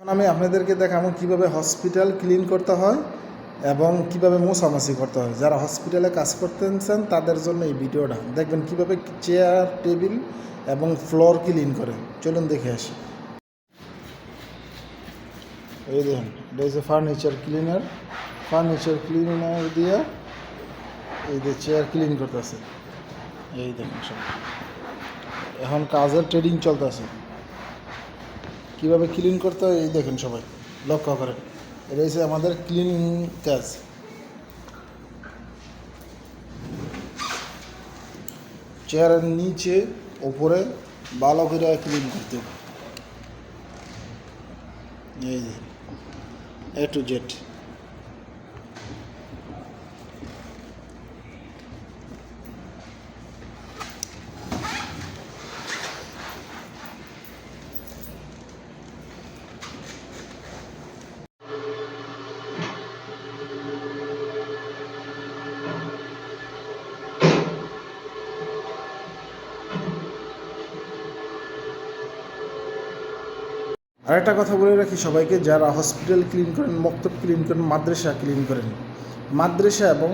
এখন আমি আপনাদেরকে দেখাবো কীভাবে হসপিটাল ক্লিন করতে হয় এবং কীভাবে মোছামাছি করতে হয়। যারা হসপিটালে কাজ করতেছেন, তাদের জন্য এই ভিডিওটা। দেখবেন কীভাবে চেয়ার টেবিল এবং ফ্লোর ক্লিন করে। চলুন দেখে আসি। এই দেখুন ফার্নিচার ক্লিনার ফার্নিচার ক্লিনার দিয়ে এই যে চেয়ার ক্লিন করতেছে। এই দেখুন, সব। এখন কাজের ট্রেডিং চলতেছে। কীভাবে ক্লিন করতে হয়, এই দেখেন সবাই, লক্ষ্য করে এটা হচ্ছে আমাদের ক্লিনিং কাজ। চেয়ারের নিচে, ওপরে ভালো করে ক্লিন করতে হবে। এই যে এ টু জেড আরেকটা কথা বলে রাখি সবাইকে, যারা হসপিটাল ক্লিন করেন, মক্তব ক্লিন করেন, মাদ্রাসা ক্লিন করেন। মাদ্রাসা এবং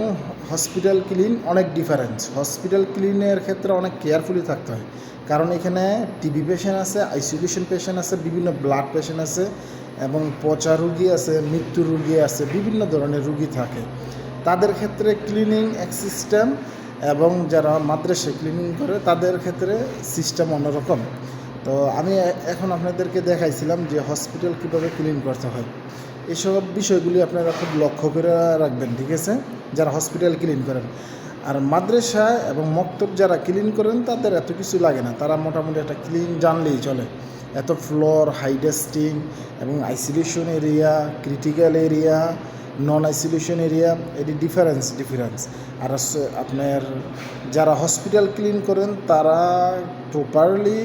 হসপিটাল ক্লিন অনেক ডিফারেন্স হসপিটাল ক্লিনের ক্ষেত্রে অনেক কেয়ারফুলি থাকতে হয়। কারণ এখানে টিবি পেশেন্ট আছে আইসোলেশন পেশেন্ট আছে, বিভিন্ন ব্লাড পেশেন্ট আছে এবং পচা রুগী আছে, মৃত্যু রুগী আছে, বিভিন্ন ধরনের রুগী থাকে। তাদের ক্ষেত্রে ক্লিনিং এক সিস্টেম এবং যারা মাদ্রাসা ক্লিনিং করে, তাদের ক্ষেত্রে সিস্টেম অন্যরকম। তো আমি এখন আপনাদেরকে দেখাইছিলাম যে হসপিটাল কীভাবে ক্লিন করতে হয়। এসব বিষয়গুলি আপনারা খুব লক্ষ্য করে রাখবেন, ঠিক আছে? যারা হসপিটাল ক্লিন করেন। আর মাদ্রাসা এবং মক্তব যারা ক্লিন করেন, তাদের এত কিছু লাগে না। তারা মোটামুটি একটা ক্লিন জানলেই চলে। এত ফ্লোর হাইডাস্টিং এবং isolation area critical area non isolation area এটি ডিফারেন্স ডিফারেন্স আর আপনার, যারা হসপিটাল ক্লিন করেন, তারা প্রপারলি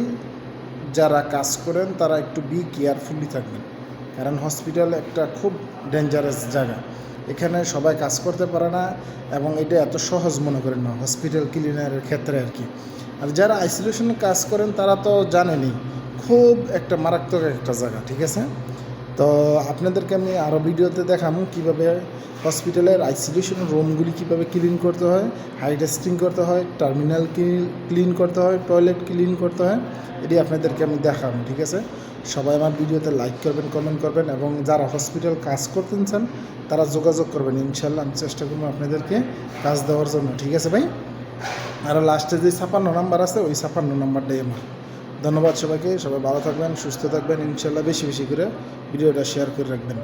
যারা কাজ করেন, তারা একটু বি কেয়ারফুলি থাকবেন। কারণ হসপিটাল একটা খুব ডেঞ্জারাস জায়গা। এখানে সবাই কাজ করতে পারে না এবং এটা এত সহজ মনে করেন না হসপিটাল ক্লিনারের ক্ষেত্রে আর কি। আর যারা আইসোলেশনে কাজ করেন, তারা তো জানেনি খুব একটা মারাত্মক একটা জায়গা, ঠিক আছে? তো আপনাদেরকে আমি আরও ভিডিওতে দেখাবো কীভাবে হসপিটালের আইসোলেশন রুমগুলি কীভাবে ক্লিন করতে হয় হাইডাস্টিং করতে হয় টার্মিনাল ক্লিন করতে হয় টয়লেট ক্লিন করতে হয়, এটি আপনাদেরকে আমি দেখাবো ঠিক আছে? সবাই আমার ভিডিওতে লাইক করবেন কমেন্ট করবেন এবং যারা হসপিটাল কাজ করতেন চান, তারা যোগাযোগ করবেন ইনশাল্লাহ আমি চেষ্টা করব আপনাদেরকে কাজ দেওয়ার জন্য, ঠিক আছে ভাই? আর লাস্টে যে ছাপান্ন নাম্বার আছে, ওই ছাপান্ন নাম্বারটাই আমার। ধন্যবাদ সবাইকে, সবাই ভালো থাকবেন, সুস্থ থাকবেন, ইনশাল্লাহ বেশি বেশি করে ভিডিওটা শেয়ার করে রাখবেন।